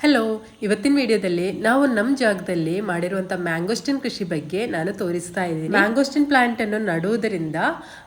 Hello ಇವತ್ತಿನ ವಿಡಿಯೋದಲ್ಲಿ ನಾವು ನಮ್ಮ ಜಾಗದಲ್ಲಿ ಮಾಡಿರುವಂಥ ಮ್ಯಾಂಗೋಸ್ಟಿನ್ ಕೃಷಿ ಬಗ್ಗೆ ನಾನು ತೋರಿಸ್ತಾ ಇದ್ದೀನಿ. ಮ್ಯಾಂಗೋಸ್ಟಿನ್ ಪ್ಲಾಂಟ್ ಅನ್ನು ನಡುವುದರಿಂದ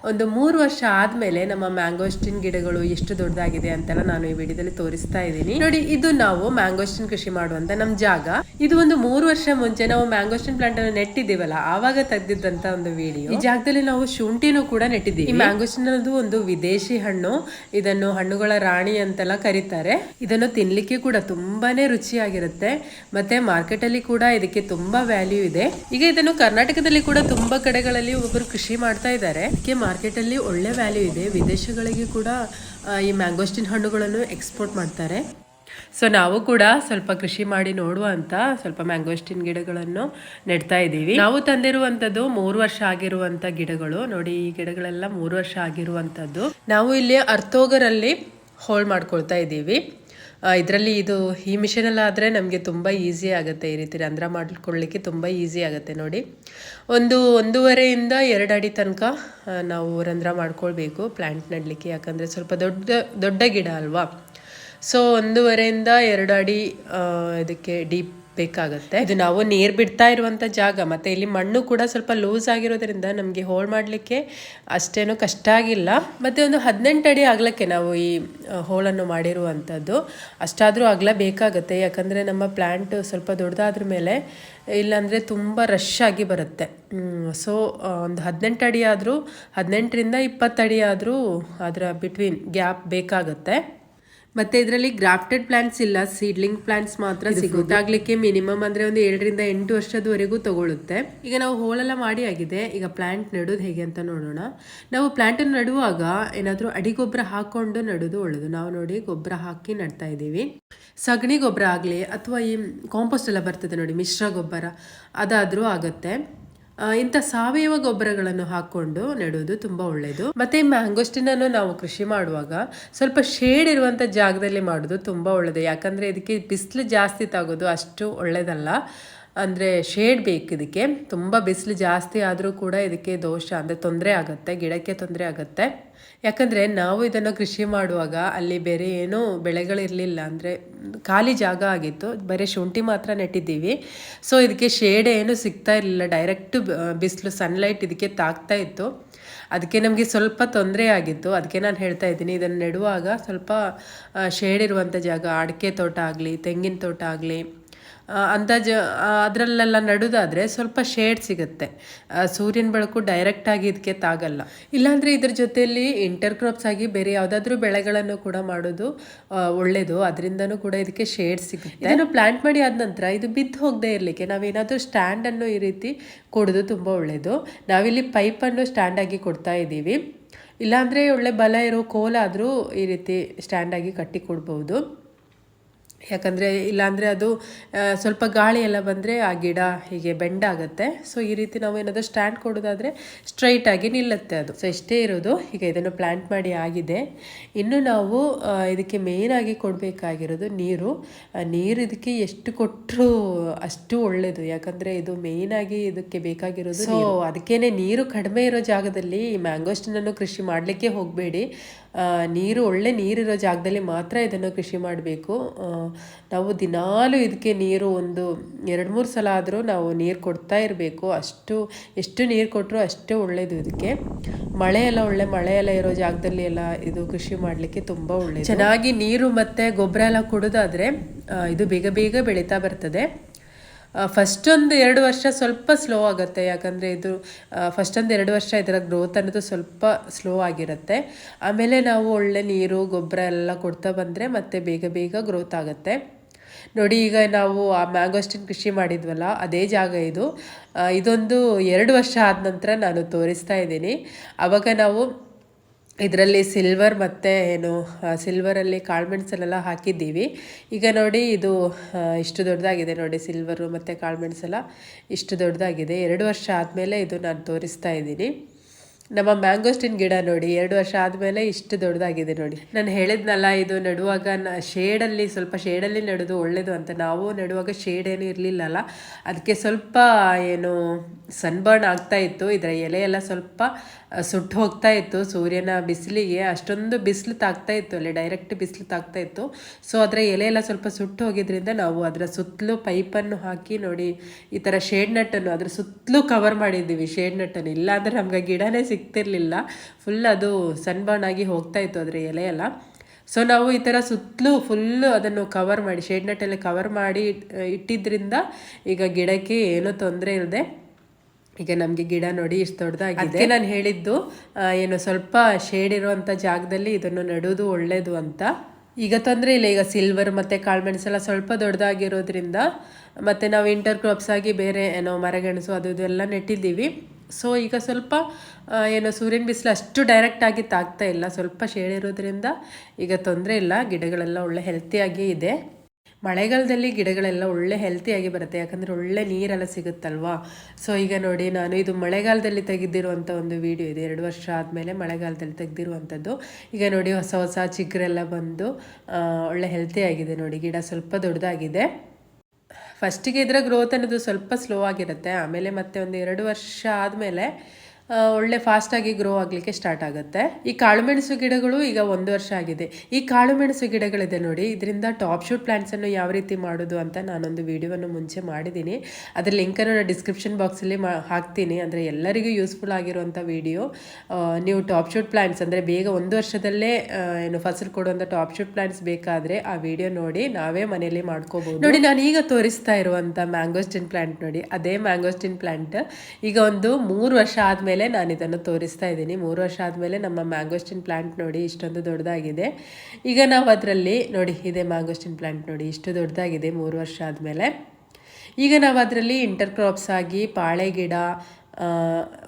ಒಂದು ಮೂರು ವರ್ಷ ಆದಮೇಲೆ ನಮ್ಮ ಮ್ಯಾಂಗೋಸ್ಟಿನ್ ಗಿಡಗಳು ಎಷ್ಟು ದೊಡ್ಡದಾಗಿದೆ ಅಂತೆಲ್ಲ ನಾನು ಈ ವಿಡಿಯೋದಲ್ಲಿ ತೋರಿಸ್ತಾ ಇದ್ದೀನಿ. ನೋಡಿ, ಇದು ನಾವು ಮ್ಯಾಂಗೋಸ್ಟಿನ್ ಕೃಷಿ ಮಾಡುವಂತ ನಮ್ಮ ಜಾಗ. ಇದು ಒಂದು ಮೂರು ವರ್ಷ ಮುಂಚೆ ನಾವು ಮ್ಯಾಂಗೋಸ್ಟಿನ್ ಪ್ಲಾಂಟ್ ಅನ್ನು ನೆಟ್ಟಿದ್ದೀವಲ್ಲ, ಆವಾಗ ತೆಗೆದಿದ್ದಂತ ಒಂದು ವಿಡಿಯೋ. ಈ ಜಾಗದಲ್ಲಿ ನಾವು ಶುಂಠಿನೂ ಕೂಡ ನೆಟ್ಟಿದ್ದೀವಿ. ಮ್ಯಾಂಗೋಸ್ಟಿನ್ ಅನ್ನೋದು ಒಂದು ವಿದೇಶಿ ಹಣ್ಣು. ಇದನ್ನು ಹಣ್ಣುಗಳ ರಾಣಿ ಅಂತೆಲ್ಲ ಕರೀತಾರೆ. ಇದನ್ನು ತಿನ್ಲಿಕ್ಕೆ ಕೂಡ ತುಂಬಾನೇ ರುಚಿಯಾಗಿರುತ್ತೆ. ಮತ್ತೆ ಮಾರ್ಕೆಟ್ ಅಲ್ಲಿ ಕೂಡ ಇದಕ್ಕೆ ತುಂಬಾ ವ್ಯಾಲ್ಯೂ ಇದೆ. ಈಗ ಇದನ್ನು ಕರ್ನಾಟಕದಲ್ಲಿ ಕೂಡ ತುಂಬಾ ಕಡೆಗಳಲ್ಲಿ ಒಬ್ಬರು ಕೃಷಿ ಮಾಡ್ತಾ ಇದ್ದಾರೆ. ಇದಕ್ಕೆ ಮಾರ್ಕೆಟ್ ಅಲ್ಲಿ ಒಳ್ಳೆ ವ್ಯಾಲ್ಯೂ ಇದೆ. ವಿದೇಶಗಳಿಗೆ ಕೂಡ ಈ ಮ್ಯಾಂಗೋಸ್ಟಿನ್ ಹಣ್ಣುಗಳನ್ನು ಎಕ್ಸ್ಪೋರ್ಟ್ ಮಾಡ್ತಾರೆ. ಸೊ ನಾವು ಕೂಡ ಸ್ವಲ್ಪ ಕೃಷಿ ಮಾಡಿ ನೋಡುವ ಅಂತ ಸ್ವಲ್ಪ ಮ್ಯಾಂಗೋಸ್ಟಿನ್ ಗಿಡಗಳನ್ನು ನೆಡ್ತಾ ಇದ್ದೀವಿ. ನಾವು ತಂದಿರುವಂತದ್ದು ಮೂರು ವರ್ಷ ಆಗಿರುವಂತ ಗಿಡಗಳು. ನೋಡಿ, ಈ ಗಿಡಗಳೆಲ್ಲ ಮೂರು ವರ್ಷ ಆಗಿರುವಂತದ್ದು ನಾವು ಇಲ್ಲಿ ಅರ್ಥೋಗರಲ್ಲಿ ಹೋಲ್ಡ್ ಮಾಡ್ಕೊಳ್ತಾ ಇದ್ದೀವಿ. ಇದರಲ್ಲಿ ಇದು ಈ ಮಿಷಿನಲ್ಲಾದರೆ ನಮಗೆ ತುಂಬ ಈಸಿ ಆಗುತ್ತೆ ಈ ರೀತಿ ರಂಧ್ರ ಮಾಡಿಕೊಳ್ಳಿಕ್ಕೆ ತುಂಬ ಈಸಿ ಆಗುತ್ತೆ ನೋಡಿ. ಒಂದು ಒಂದೂವರೆಯಿಂದ ಎರಡು ಅಡಿ ತನಕ ನಾವು ರಂಧ್ರ ಮಾಡ್ಕೊಳ್ಬೇಕು ಪ್ಲ್ಯಾಂಟ್ ನೆಡಲಿಕ್ಕೆ. ಯಾಕಂದರೆ ಸ್ವಲ್ಪ ದೊಡ್ಡ ದೊಡ್ಡ ಗಿಡ ಅಲ್ವಾ? ಸೊ ಒಂದೂವರೆಯಿಂದ ಎರಡು ಅಡಿ ಇದಕ್ಕೆ ಡೀಪ್ ಬೇಕಾಗುತ್ತೆ. ಇದು ನಾವು ನೀರು ಬಿಡ್ತಾ ಇರುವಂಥ ಜಾಗ. ಮತ್ತು ಇಲ್ಲಿ ಮಣ್ಣು ಕೂಡ ಸ್ವಲ್ಪ ಲೂಸ್ ಆಗಿರೋದ್ರಿಂದ ನಮಗೆ ಹೋಲ್ ಮಾಡಲಿಕ್ಕೆ ಅಷ್ಟೇನು ಕಷ್ಟ ಆಗಿಲ್ಲ. ಮತ್ತು ಒಂದು ಹದಿನೆಂಟು ಅಡಿ ಆಗ್ಲಕ್ಕೆ ನಾವು ಈ ಹೋಲನ್ನು ಮಾಡಿರುವಂಥದ್ದು ಅಷ್ಟಾದರೂ ಆಗಲ ಬೇಕಾಗುತ್ತೆ. ಯಾಕಂದರೆ ನಮ್ಮ ಪ್ಲ್ಯಾಂಟ್ ಸ್ವಲ್ಪ ದೊಡ್ಡದಾದ್ರ ಮೇಲೆ ಇಲ್ಲಾಂದರೆ ತುಂಬ ರಶ್ ಆಗಿ ಬರುತ್ತೆ. ಸೊ ಒಂದು ಹದಿನೆಂಟು ಅಡಿ ಆದರೂ, ಹದಿನೆಂಟರಿಂದ ಇಪ್ಪತ್ತು ಅಡಿ ಆದರೂ ಅದರ ಬಿಟ್ವೀನ್ ಗ್ಯಾಪ್ ಬೇಕಾಗುತ್ತೆ. ಮತ್ತೆ ಇದರಲ್ಲಿ ಗ್ರಾಫ್ಟೆಡ್ ಪ್ಲಾಂಟ್ಸ್ ಇಲ್ಲ ಸೀಡ್ಲಿಂಗ್ ಪ್ಲಾಂಟ್ಸ್ ಮಾತ್ರ ಸಿಗುತ್ತಾಗ್ಲಿಕ್ಕೆ ಮಿನಿಮಮ್ ಅಂದ್ರೆ ಒಂದು ಏಳರಿಂದ ಎಂಟು ವರ್ಷದವರೆಗೂ ತಗೊಳ್ಳುತ್ತೆ ಈಗ ನಾವು ಹೋಳೆಲ್ಲ ಮಾಡಿ ಆಗಿದೆ. ಈಗ ಪ್ಲಾಂಟ್ ನೆಡೋದು ಹೇಗೆ ಅಂತ ನೋಡೋಣ. ನಾವು ಪ್ಲಾಂಟ್ ನಡುವಾಗ ಏನಾದರೂ ಅಡಿ ಗೊಬ್ಬರ ಹಾಕೊಂಡು ನಡೋದು ಒಳ್ಳೆದು. ನಾವು ನೋಡಿ ಗೊಬ್ಬರ ಹಾಕಿ ನಡ್ತಾ ಇದ್ದೀವಿ. ಸಗಣಿ ಗೊಬ್ಬರ ಆಗಲಿ ಅಥವಾ ಈ ಕಾಂಪೋಸ್ಟ್ ಎಲ್ಲ ಬರ್ತದೆ ನೋಡಿ ಮಿಶ್ರ ಗೊಬ್ಬರ ಅದಾದರೂ ಆಗುತ್ತೆ. ಇಂಥ ಸಾವಯವ ಗೊಬ್ಬರಗಳನ್ನು ಹಾಕೊಂಡು ನೆಡುವುದು ತುಂಬಾ ಒಳ್ಳೆಯದು ಮತ್ತೆ ಮ್ಯಾಂಗೋಸ್ಟಿನ್ ಅನ್ನು ನಾವು ಕೃಷಿ ಮಾಡುವಾಗ ಸ್ವಲ್ಪ ಶೇಡ್ ಇರುವಂತ ಜಾಗದಲ್ಲಿ ಮಾಡೋದು ತುಂಬಾ ಒಳ್ಳೆಯದು ಯಾಕಂದ್ರೆ ಇದಕ್ಕೆ ಬಿಸಿಲು ಜಾಸ್ತಿ ತಾಗೋದು ಅಷ್ಟು ಒಳ್ಳೆಯದಲ್ಲ ಅಂದರೆ ಶೇಡ್ ಬೇಕು ಇದಕ್ಕೆ. ತುಂಬ ಬಿಸಿಲು ಜಾಸ್ತಿ ಆದರೂ ಕೂಡ ಇದಕ್ಕೆ ದೋಷ, ಅಂದರೆ ತೊಂದರೆ ಆಗುತ್ತೆ, ಗಿಡಕ್ಕೆ ತೊಂದರೆ ಆಗುತ್ತೆ. ಯಾಕಂದರೆ ನಾವು ಇದನ್ನು ಕೃಷಿ ಮಾಡುವಾಗ ಅಲ್ಲಿ ಬೇರೆ ಏನೂ ಬೆಳೆಗಳಿರಲಿಲ್ಲ ಅಂದರೆ ಖಾಲಿ ಜಾಗ ಆಗಿತ್ತು, ಬರೀ ಶುಂಠಿ ಮಾತ್ರ ನೆಟ್ಟಿದ್ದೀವಿ. ಸೊ ಇದಕ್ಕೆ ಶೇಡ್ ಏನು ಸಿಗ್ತಾ ಇರಲಿಲ್ಲ ಡೈರೆಕ್ಟ್ ಬಿಸಿಲು ಸನ್ಲೈಟ್ ಇದಕ್ಕೆ ತಾಗ್ತಾ ಇತ್ತು. ಅದಕ್ಕೆ ನಮಗೆ ಸ್ವಲ್ಪ ತೊಂದರೆ ಆಗಿತ್ತು. ಅದಕ್ಕೆ ನಾನು ಹೇಳ್ತಾ ಇದ್ದೀನಿ, ಇದನ್ನು ನೆಡುವಾಗ ಸ್ವಲ್ಪ ಶೇಡ್ ಇರುವಂಥ ಜಾಗ, ಅಡಿಕೆ ತೋಟ ಆಗಲಿ, ತೆಂಗಿನ ತೋಟ ಆಗಲಿ ಅಂದಾಜು ಅದರಲ್ಲೆಲ್ಲ ನಡುದಾದರೆ ಸ್ವಲ್ಪ ಶೇಡ್ ಸಿಗುತ್ತೆ. ಸೂರ್ಯನ ಬೆಳಕು ಡೈರೆಕ್ಟಾಗಿ ಇದಕ್ಕೆ ತಾಗಲ್ಲ. ಇಲ್ಲಾಂದರೆ ಇದ್ರ ಜೊತೆಯಲ್ಲಿ ಇಂಟರ್ ಕ್ರಾಪ್ಸ್ ಆಗಿ ಬೇರೆ ಯಾವುದಾದ್ರೂ ಬೆಳೆಗಳನ್ನು ಕೂಡ ಮಾಡೋದು ಒಳ್ಳೆಯದು ಅದರಿಂದನೂ ಕೂಡ ಇದಕ್ಕೆ ಶೇಡ್ ಸಿಗುತ್ತೆ. ಇದನ್ನು ಪ್ಲಾಂಟ್ ಮಾಡಿ ಆದ ನಂತರ ಇದು ಬಿದ್ದು ಹೋಗದೆ ಇರಲಿಕ್ಕೆ ನಾವೇನಾದರೂ ಸ್ಟ್ಯಾಂಡನ್ನು ಈ ರೀತಿ ಕೊಡೋದು ತುಂಬ ಒಳ್ಳೆಯದು ನಾವಿಲ್ಲಿ ಪೈಪನ್ನು ಸ್ಟ್ಯಾಂಡಾಗಿ ಕೊಡ್ತಾ ಇದ್ದೀವಿ. ಇಲ್ಲಾಂದರೆ ಒಳ್ಳೆ ಬಲ ಇರೋ ಕೋಲಾದರೂ ಈ ರೀತಿ ಸ್ಟ್ಯಾಂಡಾಗಿ ಕಟ್ಟಿ ಕೊಡ್ಬೋದು ಯಾಕಂದರೆ ಇಲ್ಲಾಂದರೆ ಅದು ಸ್ವಲ್ಪ ಗಾಳಿ ಎಲ್ಲ ಬಂದರೆ ಆ ಗಿಡ ಹೀಗೆ ಬೆಂಡಾಗುತ್ತೆ ಸೊ ಈ ರೀತಿ ನಾವು ಏನಾದರೂ ಸ್ಟ್ಯಾಂಡ್ ಕೊಡೋದಾದರೆ ಸ್ಟ್ರೈಟಾಗಿ ನಿಲ್ಲುತ್ತೆ ಅದು. ಸೊ ಇಷ್ಟೇ ಇರೋದು. ಈಗ ಇದನ್ನು ಪ್ಲ್ಯಾಂಟ್ ಮಾಡಿ ಆಗಿದೆ. ಇನ್ನು ನಾವು ಇದಕ್ಕೆ ಮೇಯ್ನಾಗಿ ಕೊಡಬೇಕಾಗಿರೋದು ನೀರು. ನೀರು ಇದಕ್ಕೆ ಎಷ್ಟು ಕೊಟ್ಟರು ಅಷ್ಟು ಒಳ್ಳೆಯದು ಯಾಕಂದರೆ ಇದು ಮೇಯ್ನಾಗಿ ಇದಕ್ಕೆ ಬೇಕಾಗಿರೋದು ಸೊ ಅದಕ್ಕೇನೆ ನೀರು ಕಡಿಮೆ ಇರೋ ಜಾಗದಲ್ಲಿ ಈ ಮ್ಯಾಂಗೋಸ್ಟಿನನ್ನು ಕೃಷಿ ಮಾಡಲಿಕ್ಕೆ ಹೋಗಬೇಡಿ. ನೀರು ಒಳ್ಳೆ ನೀರಿರೋ ಜಾಗದಲ್ಲಿ ಮಾತ್ರ ಇದನ್ನು ಕೃಷಿ ಮಾಡಬೇಕು. ನಾವು ದಿನಾಲೂ ಇದಕ್ಕೆ ನೀರು ಒಂದು ಎರಡು ಮೂರು ಸಲ ಆದರೂ ನಾವು ನೀರು ಕೊಡ್ತಾ ಇರಬೇಕು. ಅಷ್ಟು, ಎಷ್ಟು ನೀರು ಕೊಟ್ಟರು ಅಷ್ಟೇ ಒಳ್ಳೆಯದು ಇದಕ್ಕೆ. ಮಳೆ ಎಲ್ಲ ಒಳ್ಳೆ, ಮಳೆ ಎಲ್ಲ ಇರೋ ಜಾಗದಲ್ಲಿ ಎಲ್ಲ ಇದು ಕೃಷಿ ಮಾಡಲಿಕ್ಕೆ ತುಂಬ ಒಳ್ಳೆಯದು ಚೆನ್ನಾಗಿ ನೀರು ಮತ್ತು ಗೊಬ್ಬರ ಎಲ್ಲ ಕೊಡೋದಾದರೆ ಇದು ಬೇಗ ಬೇಗ ಬೆಳೀತಾ ಬರ್ತದೆ. ಫಸ್ಟ್ ಒಂದು ಎರಡು ವರ್ಷ ಸ್ವಲ್ಪ ಸ್ಲೋ ಆಗುತ್ತೆ. ಯಾಕಂದರೆ ಇದು ಫಸ್ಟ್ ಒಂದು ಎರಡು ವರ್ಷ ಇದರ ಗ್ರೋತ್ ಅನ್ನೋದು ಸ್ವಲ್ಪ ಸ್ಲೋ ಆಗಿರುತ್ತೆ. ಆಮೇಲೆ ನಾವು ಒಳ್ಳೆ ನೀರು, ಗೊಬ್ಬರ ಎಲ್ಲ ಕೊಡ್ತಾ ಬಂದರೆ ಮತ್ತೆ ಬೇಗ ಬೇಗ ಗ್ರೋತ್ ಆಗುತ್ತೆ. ನೋಡಿ, ಈಗ ನಾವು ಆ ಮ್ಯಾಂಗೋಸ್ಟಿನ್ ಕೃಷಿ ಮಾಡಿದ್ವಲ್ಲ, ಅದೇ ಜಾಗ ಇದು. ಇದೊಂದು ಎರಡು ವರ್ಷ ಆದ ನಂತರ ನಾನು ತೋರಿಸ್ತಾ ಇದ್ದೀನಿ. ಆವಾಗ ನಾವು ಇದರಲ್ಲಿ ಸಿಲ್ವರ್ ಮತ್ತು ಏನು ಸಿಲ್ವರಲ್ಲಿ ಕಾಳುಮೆಣಸಲ್ಲೆಲ್ಲ ಹಾಕಿದ್ದೀವಿ. ಈಗ ನೋಡಿ ಇದು ಇಷ್ಟು ದೊಡ್ಡದಾಗಿದೆ ನೋಡಿ ಸಿಲ್ವರು ಮತ್ತು ಕಾಳುಮೆಣಸೆಲ್ಲ ಇಷ್ಟು ದೊಡ್ಡದಾಗಿದೆ. ಎರಡು ವರ್ಷ ಆದಮೇಲೆ ಇದು ನಾನು ತೋರಿಸ್ತಾ ಇದ್ದೀನಿ. ನಮ್ಮ ಮ್ಯಾಂಗೋಸ್ಟಿನ್ ಗಿಡ ನೋಡಿ, ಎರಡು ವರ್ಷ ಆದಮೇಲೆ ಇಷ್ಟು ದೊಡ್ಡದಾಗಿದೆ ನೋಡಿ. ನಾನು ಹೇಳಿದ್ನಲ್ಲ, ಇದು ನೆಡುವಾಗ ಶೇಡಲ್ಲಿ, ಸ್ವಲ್ಪ ಶೇಡಲ್ಲಿ ನೆಡೋದು ಒಳ್ಳೆಯದು ಅಂತ. ನಾವು ನೆಡುವಾಗ ಶೇಡ್ ಏನು ಇರಲಿಲ್ಲಲ್ಲ. ಅದಕ್ಕೆ ಸ್ವಲ್ಪ ಏನು ಸನ್ಬರ್ನ್ ಆಗ್ತಾ ಇತ್ತು. ಇದರ ಎಲೆ ಎಲ್ಲ ಸ್ವಲ್ಪ ಸುಟ್ಟು ಹೋಗ್ತಾ ಇತ್ತು. ಸೂರ್ಯನ ಬಿಸಿಲಿಗೆ ಅಷ್ಟೊಂದು ಬಿಸಿಲು ತಾಗ್ತಾ ಇತ್ತು ಅಲ್ಲಿ ಡೈರೆಕ್ಟ್ ಬಿಸಿಲು ತಾಗ್ತಾ ಇತ್ತು. ಸೊ ಅದರ ಎಲೆ ಎಲ್ಲ ಸ್ವಲ್ಪ ಸುಟ್ಟು ಹೋಗಿದ್ರಿಂದ ನಾವು ಅದರ ಸುತ್ತಲೂ ಪೈಪನ್ನು ಹಾಕಿ ನೋಡಿ, ಈ ಥರ ಶೇಡ್ ನಟ್ಟನ್ನು ಅದರ ಸುತ್ತಲೂ ಕವರ್ ಮಾಡಿದ್ದೀವಿ, ಶೇಡ್ ನಟ್ಟನ್ನು. ಇಲ್ಲಾಂದರೆ ನಮ್ಗೆ ಗಿಡನೇ ಸಿಗ್ತಿರ್ಲಿಲ್ಲ. ಫುಲ್ ಅದು ಸನ್ಬರ್ನ್ ಆಗಿ ಹೋಗ್ತಾ ಇತ್ತು ಅದರ ಎಲೆ ಎಲ್ಲ ಸೊ ನಾವು ಈ ಥರ ಸುತ್ತಲೂ ಫುಲ್ಲು ಅದನ್ನು ಕವರ್ ಮಾಡಿ ಶೇಡ್ ನಟ್ಟಲ್ಲಿ ಕವರ್ ಮಾಡಿ ಇಟ್- ಇಟ್ಟಿದ್ರಿಂದ ಈಗ ಗಿಡಕ್ಕೆ ಏನೂ ತೊಂದರೆ ಇಲ್ಲದೆ ಈಗ ನಮಗೆ ಗಿಡ ನೋಡಿ ಇಷ್ಟು ದೊಡ್ಡದಾಗಿದೆ ನಾನು ಹೇಳಿದ್ದು ಏನು ಸ್ವಲ್ಪ ಶೇಡ್ ಇರುವಂಥ ಜಾಗದಲ್ಲಿ ಇದನ್ನು ನೆಡೋದು ಒಳ್ಳೆಯದು ಅಂತ. ಈಗ ತೊಂದರೆ ಇಲ್ಲ ಈಗ ಸಿಲ್ವರ್ ಮತ್ತು ಕಾಳುಮೆಣಸೆಲ್ಲ ಸ್ವಲ್ಪ ದೊಡ್ಡದಾಗಿರೋದ್ರಿಂದ ಮತ್ತು ನಾವು ಇಂಟರ್ ಕ್ರಾಪ್ಸ್ ಆಗಿ ಬೇರೆ ಏನೋ ಮರಗೆಣಸು ಅದು ಇದೆಲ್ಲ ನೆಟ್ಟಿದ್ದೀವಿ. ಸೊ ಈಗ ಸ್ವಲ್ಪ ಏನು ಸೂರ್ಯನ ಬಿಸಿಲು ಅಷ್ಟು ಡೈರೆಕ್ಟ್ ಆಗಿ ತಾಗ್ತಾ ಇಲ್ಲ. ಸ್ವಲ್ಪ ಶೇಡ್ ಇರೋದ್ರಿಂದ ಈಗ ತೊಂದರೆ ಇಲ್ಲ. ಗಿಡಗಳೆಲ್ಲ ಒಳ್ಳೆ ಹೆಲ್ತಿಯಾಗಿ ಇದೆ. ಮಳೆಗಾಲದಲ್ಲಿ ಗಿಡಗಳೆಲ್ಲ ಒಳ್ಳೆ ಹೆಲ್ತಿಯಾಗಿ ಬರುತ್ತೆ. ಯಾಕಂದರೆ ಒಳ್ಳೆ ನೀರೆಲ್ಲ ಸಿಗುತ್ತಲ್ವಾ? ಸೊ ಈಗ ನೋಡಿ, ನಾನು ಇದು ಮಳೆಗಾಲದಲ್ಲಿ ತೆಗೆದಿರುವಂಥ ಒಂದು ವಿಡಿಯೋ ಇದೆ. ಎರಡು ವರ್ಷ ಆದಮೇಲೆ ಮಳೆಗಾಲದಲ್ಲಿ ತೆಗೆದಿರುವಂಥದ್ದು ಈಗ ನೋಡಿ, ಹೊಸ ಹೊಸ ಚಿಗುರೆಲ್ಲ ಬಂದು ಒಳ್ಳೆ ಹೆಲ್ತಿಯಾಗಿದೆ ನೋಡಿ. ಗಿಡ ಸ್ವಲ್ಪ ದೊಡ್ಡದಾಗಿದೆ. ಫಸ್ಟಿಗೆ ಇದರ ಗ್ರೋತ್ ಅನ್ನೋದು ಸ್ವಲ್ಪ ಸ್ಲೋ ಆಗಿರುತ್ತೆ. ಆಮೇಲೆ ಮತ್ತೆ ಒಂದು ಎರಡು ವರ್ಷ ಆದಮೇಲೆ ಒಳ್ಳೆ ಫಾಸ್ಟಾಗಿ ಗ್ರೋ ಆಗಲಿಕ್ಕೆ ಸ್ಟಾರ್ಟ್ ಆಗುತ್ತೆ. ಈ ಕಾಳುಮೆಣಸು ಗಿಡಗಳು ಈಗ ಒಂದು ವರ್ಷ ಆಗಿದೆ. ಈ ಕಾಳುಮೆಣಸು ಗಿಡಗಳಿದೆ ನೋಡಿ, ಇದರಿಂದ ಟಾಪ್ ಶೂಟ್ ಪ್ಲಾಂಟ್ಸನ್ನು ಯಾವ ರೀತಿ ಮಾಡೋದು ಅಂತ ನಾನೊಂದು ವಿಡಿಯೋವನ್ನು ಮುಂಚೆ ಮಾಡಿದ್ದೀನಿ. ಅದರ ಲಿಂಕನ್ನು ನಾನು ಡಿಸ್ಕ್ರಿಪ್ಷನ್ ಬಾಕ್ಸಲ್ಲಿ ಮಾ, ಹಾಕ್ತೀನಿ. ಅಂದರೆ ಎಲ್ಲರಿಗೂ ಯೂಸ್ಫುಲ್ ಆಗಿರುವಂಥ ವಿಡಿಯೋ ನೀವು ಟಾಪ್ ಶೂಟ್ ಪ್ಲ್ಯಾಂಟ್ಸ್ ಅಂದರೆ ಬೇಗ ಒಂದು ವರ್ಷದಲ್ಲೇ ಏನು ಫಸಲು ಕೊಡುವಂಥ ಟಾಪ್ ಶೂಟ್ ಪ್ಲ್ಯಾಂಟ್ಸ್ ಬೇಕಾದರೆ ಆ ವಿಡಿಯೋ ನೋಡಿ, ನಾವೇ ಮನೆಯಲ್ಲಿ ಮಾಡ್ಕೋಬಹುದು ನೋಡಿ, ನಾನು ಈಗ ತೋರಿಸ್ತಾ ಇರುವಂಥ ಮ್ಯಾಂಗೋಸ್ಟಿನ್ ಪ್ಲಾಂಟ್ ನೋಡಿ. ಅದೇ ಮ್ಯಾಂಗೋಸ್ಟಿನ್ ಪ್ಲಾಂಟ್ ಈಗ ಒಂದು ಮೂರು ವರ್ಷ ಆದಮೇಲೆ ನಾನು ಇದನ್ನು ತೋರಿಸ್ತಾ ಇದ್ದೀನಿ. ಮೂರು ವರ್ಷ ಆದಮೇಲೆ ನಮ್ಮ ಮ್ಯಾಂಗೋಸ್ಟಿನ್ ಪ್ಲಾಂಟ್ ನೋಡಿ ಇಷ್ಟೊಂದು ದೊಡ್ಡದಾಗಿದೆ. ಈಗ ನಾವು ಅದರಲ್ಲಿ ನೋಡಿ, ಇದೆ ಮ್ಯಾಂಗೋಸ್ಟಿನ್ ಪ್ಲಾಂಟ್ ನೋಡಿ, ಇಷ್ಟು ದೊಡ್ಡದಾಗಿದೆ ಮೂರು ವರ್ಷ ಆದಮೇಲೆ. ಈಗ ನಾವು ಅದರಲ್ಲಿ ಇಂಟರ್ ಕ್ರಾಪ್ಸ್ ಆಗಿ ಬಾಳೆ ಗಿಡ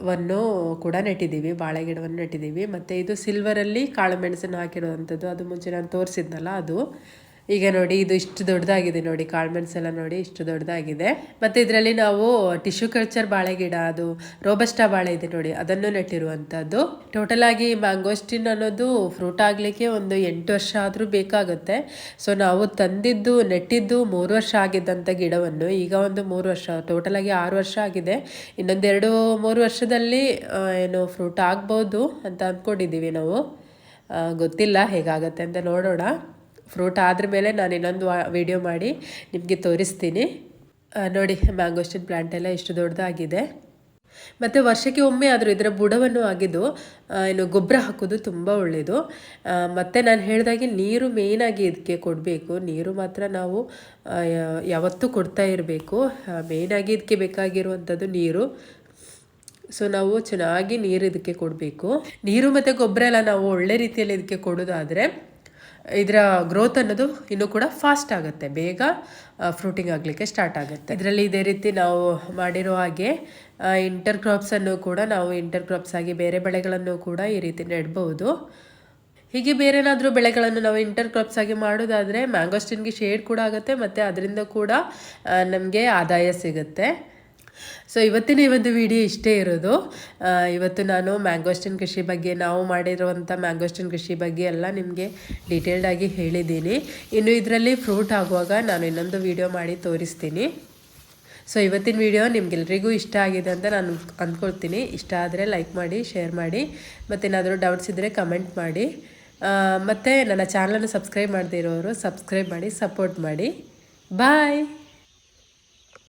ವನ್ನು ಕೂಡ ನೆಟ್ಟಿದ್ದೀವಿ. ಬಾಳೆ ಗಿಡವನ್ನು ನೆಟ್ಟಿದ್ದೀವಿ. ಮತ್ತು ಇದು ಸಿಲ್ವರಲ್ಲಿ ಕಾಳು ಮೆಣಸನ್ನು ಹಾಕಿರೋವಂಥದ್ದು. ಅದು ಮುಂಚೆ ನಾನು ತೋರಿಸಿದ್ನಲ್ಲ ಅದು. ಈಗ ನೋಡಿ ಇದು ಇಷ್ಟು ದೊಡ್ಡದಾಗಿದೆ ನೋಡಿ ಕಾಳುಮೆಣಸೆಲ್ಲ ನೋಡಿ ಇಷ್ಟು ದೊಡ್ಡದಾಗಿದೆ. ಮತ್ತು ಇದರಲ್ಲಿ ನಾವು ಟಿಶ್ಯೂ ಕಲ್ಚರ್ ಬಾಳೆ ಗಿಡ ಅದು ರೋಬಸ್ಟಾ ಬಾಳೆ ಇದೆ ನೋಡಿ, ಅದನ್ನು ನೆಟ್ಟಿರುವಂಥದ್ದು. ಟೋಟಲ್ ಆಗಿ ಮ್ಯಾಂಗೋಸ್ಟಿನ್ ಅನ್ನೋದು ಫ್ರೂಟ್ ಆಗಲಿಕ್ಕೆ ಒಂದು ಎಂಟು ವರ್ಷ ಆದರೂ ಬೇಕಾಗುತ್ತೆ. ಸೊ ನಾವು ತಂದಿದ್ದು, ನೆಟ್ಟಿದ್ದು ಮೂರು ವರ್ಷ ಆಗಿದ್ದಂಥ ಗಿಡವನ್ನು ಈಗ ಒಂದು ಮೂರು ವರ್ಷ ಟೋಟಲ್ ಆಗಿ ಆರು ವರ್ಷ ಆಗಿದೆ. ಇನ್ನೊಂದೆರಡು ಮೂರು ವರ್ಷದಲ್ಲಿ ಏನು ಫ್ರೂಟ್ ಆಗ್ಬೋದು ಅಂತ ಅಂದ್ಕೊಂಡಿದ್ದೀವಿ ನಾವು. ಗೊತ್ತಿಲ್ಲ ಹೇಗಾಗತ್ತೆ ಅಂತ ನೋಡೋಣ. ಫ್ರೂಟ್ ಆದ್ರ ಮೇಲೆ ನಾನು ಇನ್ನೊಂದು ವಿಡಿಯೋ ಮಾಡಿ ನಿಮಗೆ ತೋರಿಸ್ತೀನಿ. ನೋಡಿ ಮ್ಯಾಂಗೋಸ್ಟಿನ್ ಪ್ಲ್ಯಾಂಟ್ ಎಲ್ಲ ಇಷ್ಟು ದೊಡ್ಡದಾಗಿದೆ. ಮತ್ತು ವರ್ಷಕ್ಕೆ ಒಮ್ಮೆ ಆದರೂ ಇದರ ಬುಡವನ್ನು ಆಗಿದ್ದು ಏನು ಗೊಬ್ಬರ ಹಾಕೋದು ತುಂಬ ಒಳ್ಳೆಯದು ಮತ್ತು ನಾನು ಹೇಳಿದಾಗೆ ನೀರು ಮೇಯ್ನಾಗಿ ಇದಕ್ಕೆ ಕೊಡಬೇಕು. ನೀರು ಮಾತ್ರ ನಾವು ಯಾವತ್ತೂ ಕೊಡ್ತಾ ಇರಬೇಕು. ಮೇಯ್ನಾಗಿ ಇದಕ್ಕೆ ಬೇಕಾಗಿರುವಂಥದ್ದು ನೀರು. ಸೊ ನಾವು ಚೆನ್ನಾಗಿ ನೀರು ಇದಕ್ಕೆ ಕೊಡಬೇಕು. ನೀರು ಮತ್ತು ಗೊಬ್ಬರ ಎಲ್ಲ ನಾವು ಒಳ್ಳೆ ರೀತಿಯಲ್ಲಿ ಇದಕ್ಕೆ ಕೊಡೋದಾದರೆ ಇದರ ಗ್ರೋತ್ ಅನ್ನೋದು ಇನ್ನೂ ಕೂಡ ಫಾಸ್ಟ್ ಆಗುತ್ತೆ. ಬೇಗ ಫ್ರೂಟಿಂಗ್ ಆಗಲಿಕ್ಕೆ ಸ್ಟಾರ್ಟ್ ಆಗುತ್ತೆ. ಇದರಲ್ಲಿ ಇದೇ ರೀತಿ ನಾವು ಮಾಡಿರೋ ಹಾಗೆ ಇಂಟರ್ ಕ್ರಾಪ್ಸನ್ನು ಕೂಡ ನಾವು ಇಂಟರ್ ಕ್ರಾಪ್ಸ್ ಆಗಿ ಬೇರೆ ಬೆಳೆಗಳನ್ನು ಕೂಡ ಈ ರೀತಿ ನೆಡ್ಬೋದು. ಹೀಗೆ ಬೇರೆ ಏನಾದರೂ ಬೆಳೆಗಳನ್ನು ನಾವು ಇಂಟರ್ ಕ್ರಾಪ್ಸ್ ಆಗಿ ಮಾಡೋದಾದರೆ ಮ್ಯಾಂಗೋಸ್ಟಿನ್ಗೆ ಶೇಡ್ ಕೂಡ ಆಗುತ್ತೆ, ಮತ್ತು ಅದರಿಂದ ಕೂಡ ನಮಗೆ ಆದಾಯ ಸಿಗುತ್ತೆ. ಸೊ ಇವತ್ತಿನ ಈ ಒಂದು ವಿಡಿಯೋ ಇಷ್ಟೇ ಇರೋದು. ಇವತ್ತು ನಾನು ಮ್ಯಾಂಗೋಸ್ಟಿನ್ ಕೃಷಿ ಬಗ್ಗೆ, ನಾವು ಮಾಡಿರುವಂಥ ಮ್ಯಾಂಗೋಸ್ಟಿನ್ ಕೃಷಿ ಬಗ್ಗೆ ಎಲ್ಲ ನಿಮಗೆ ಡೀಟೇಲ್ಡಾಗಿ ಹೇಳಿದ್ದೀನಿ. ಇನ್ನು ಇದರಲ್ಲಿ ಫ್ರೂಟ್ ಆಗುವಾಗ ನಾನು ಇನ್ನೊಂದು ವಿಡಿಯೋ ಮಾಡಿ ತೋರಿಸ್ತೀನಿ. ಸೊ ಇವತ್ತಿನ ವಿಡಿಯೋ ನಿಮಗೆಲ್ಲರಿಗೂ ಇಷ್ಟ ಆಗಿದೆ ಅಂತ ನಾನು ಅಂದ್ಕೊಳ್ತೀನಿ. ಇಷ್ಟ ಆದರೆ ಲೈಕ್ ಮಾಡಿ ಶೇರ್ ಮಾಡಿ, ಮತ್ತು ಏನಾದರೂ ಡೌಟ್ಸ್ ಇದ್ದರೆ ಕಮೆಂಟ್ ಮಾಡಿ. ಮತ್ತು ನನ್ನ ಚಾನಲನ್ನು ಸಬ್ಸ್ಕ್ರೈಬ್ ಮಾಡದೇ ಇರೋರು ಸಬ್ಸ್ಕ್ರೈಬ್ ಮಾಡಿ ಸಪೋರ್ಟ್ ಮಾಡಿ. ಬಾಯ್